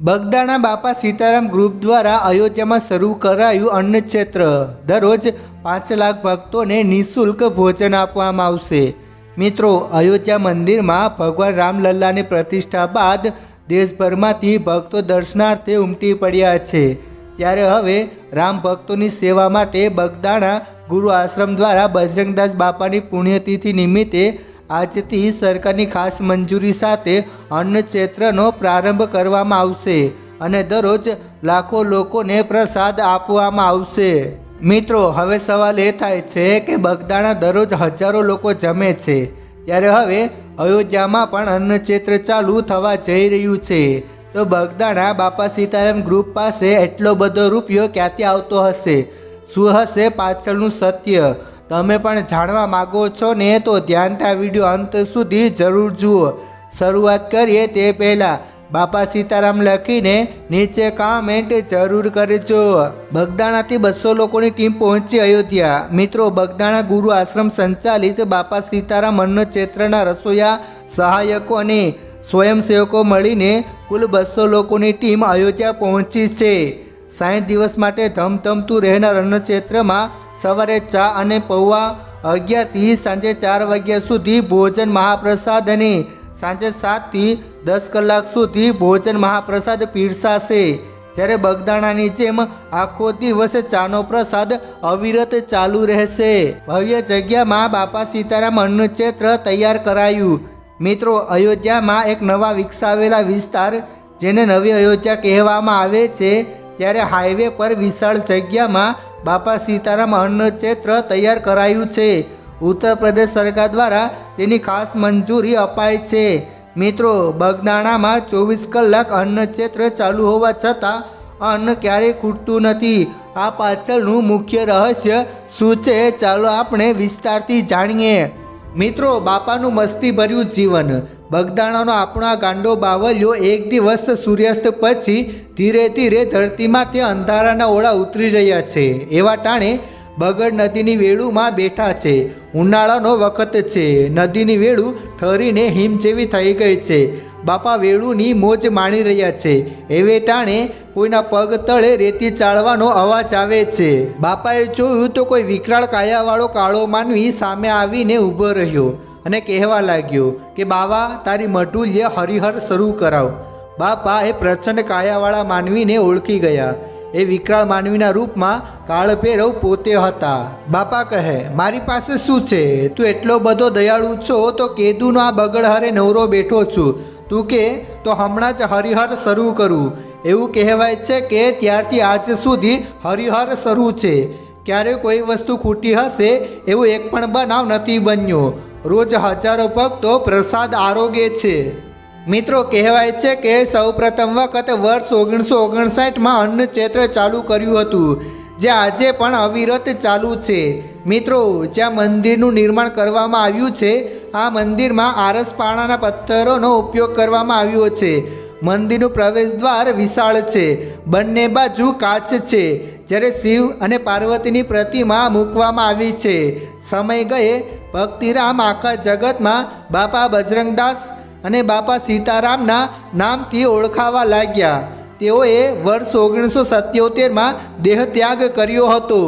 બગદાણા બાપા સીતારામ ગ્રુપ દ્વારા અયોધ્યામાં શરૂ કરાયું અન્નક્ષેત્ર. દરરોજ પાંચ લાખ ભક્તોને નિઃશુલ્ક ભોજન આપવામાં આવશે. મિત્રો, અયોધ્યા મંદિરમાં ભગવાન રામલલ્લાની પ્રતિષ્ઠા બાદ દેશભરમાંથી ભક્તો દર્શનાર્થે ઉમટી પડ્યા છે. ત્યારે હવે રામ ભક્તોની સેવા માટે બગદાણા ગુરુ આશ્રમ દ્વારા બજરંગદાસ બાપાની પુણ્યતિથિ નિમિત્તે આજથી સરકારની ખાસ મંજૂરી સાથે અન્નક્ષેત્રનો પ્રારંભ કરવામાં આવશે અને દરરોજ લાખો લોકોને પ્રસાદ આપવામાં આવશે. મિત્રો, હવે સવાલ એ થાય છે કે બગદાણા દરરોજ હજારો લોકો જમે છે, ત્યારે હવે અયોધ્યામાં પણ અન્નક્ષેત્ર ચાલુ થવા જઈ રહ્યું છે. તો બગદાણા બાપા સીતારામ ગ્રુપ પાસે એટલો બધો રૂપિયો ક્યાંથી આવતો હશે? શું હશે પાછળનું સત્ય? તમે પણ જાણવા માગો છો ને, તો ધ્યાનથી આ વીડિયો અંત સુધી જરૂર જુઓ. શરૂઆત કરીએ તે પહેલાં બાપા સીતારામ લખીને નીચે કામેન્ટ જરૂર કરજો. બગદાણાથી બસો લોકોની ટીમ પહોંચી અયોધ્યા. મિત્રો, બગદાણા ગુરુ આશ્રમ સંચાલિત બાપા સીતારામ ક્ષેત્રના રસોયા સહાયકો અને સ્વયંસેવકો મળીને કુલ બસો લોકોની ટીમ અયોધ્યા પહોંચી છે. સાઠ દિવસ માટે ધમધમતું રહેનાર અન્નક્ષેત્રમાં સવારે ચા અને પૌવા અગિયારથી સાંજે ચાર વાગ્યા સુધી ભોજન મહાપ્રસાદ અને સાંજે સાતથી દસ કલાક સુધી ભોજન મહાપ્રસાદ પીરસાશે. જ્યારે બગદાણાની જેમ આખો દિવસ ચાનો પ્રસાદ અવિરત ચાલુ રહેશે. ભવ્ય જગ્યામાં બાપા સીતારામ અન્નક્ષેત્ર તૈયાર કરાયું. મિત્રો, અયોધ્યામાં એક નવા વિકસાવેલા વિસ્તાર, જેને નવી અયોધ્યા કહેવામાં આવે છે, ત્યારે હાઈવે પર વિશાળ જગ્યામાં બાપા સીતારામ અન્નક્ષેત્ર તૈયાર કરાયું છે. ઉત્તર પ્રદેશ સરકાર દ્વારા તેની ખાસ મંજૂરી અપાય છે. મિત્રો, બગદાણામાં ચોવીસ કલાક અન્નક્ષેત્ર ચાલુ હોવા છતાં અન્ન ક્યારેય ખૂટતું નથી. આ પાછળનું મુખ્ય રહસ્ય શું છે, ચાલો આપણે વિસ્તારથી જાણીએ. મિત્રો, બાપાનું મસ્તીભર્યું જીવન. બગદાણાનો આપણો આ ગાંડો બાવલિયો એક દિવસ સૂર્યાસ્ત પછી ધીરે ધીરે ધરતીમાં તે અંધારાના ઓળા ઉતરી રહ્યા છે. એવા ટાણે બગડ નદીની વેળુમાં બેઠા છે. ઉનાળાનો વખત છે. નદીની વેળું ઠરીને હિમ જેવી થઈ ગઈ છે. બાપા વેળુની મોજ માણી રહ્યા છે. એવે ટાણે કોઈના પગ તળે રેતી ચાળવાનો અવાજ આવે છે. બાપાએ જોયું તો કોઈ વિકરાળ કાયાવાળો કાળો માનવી સામે આવીને ઊભો રહ્યો. અને કહેવા લાગ્યો કે, બાવા, તારી મટુલ્ય હરિહર શરૂ કરાવ. બાપા એ પ્રચંડ કાયાવાળા માનવીને ઓળખી ગયા. એ વિકરાળ માનવીના રૂપમાં કાળભૈરવ પોતે હતા. બાપા કહે, મારી પાસે શું છે? તું એટલો બધો દયાળુ છો તો કેદુનો આ બગડ હારે નવરો બેઠો છું. તું કે, તો હમણાં જ હરિહર શરૂ કરું. એવું કહેવાય છે કે, ત્યારથી આજ સુધી હરિહર શરૂ છે. ક્યારે કોઈ વસ્તુ ખૂટી હશે એવું એક પણ બનાવ નથી બન્યો. રોજ હજારો ભક્તો પ્રસાદ આરોગે છે. મિત્રો, કહેવાય છે કે સૌ પ્રથમ વખત વર્ષ ઓગણીસો ઓગણસાઠમાં અન્ન ક્ષેત્ર ચાલુ કર્યું હતું, જે આજે પણ અવિરત ચાલુ છે. મિત્રો, જ્યાં મંદિરનું નિર્માણ કરવામાં આવ્યું છે, આ મંદિરમાં આરસપાણાના પથ્થરોનો ઉપયોગ કરવામાં આવ્યો છે. મંદિરનું પ્રવેશ દ્વાર વિશાળ છે, બંને બાજુ કાચ છે. જ્યારે શિવ અને પાર્વતીની પ્રતિમા મૂકવામાં આવી છે, સમય ગયે ભક્તિરામ આખા જગતમાં બાપા બજરંગદાસ અને બાપા સીતારામના નામથી ઓળખાવા લાગ્યા. તેઓએ વર્ષ ઓગણીસો સત્યોતેરમાં દેહ ત્યાગ કર્યો હતો.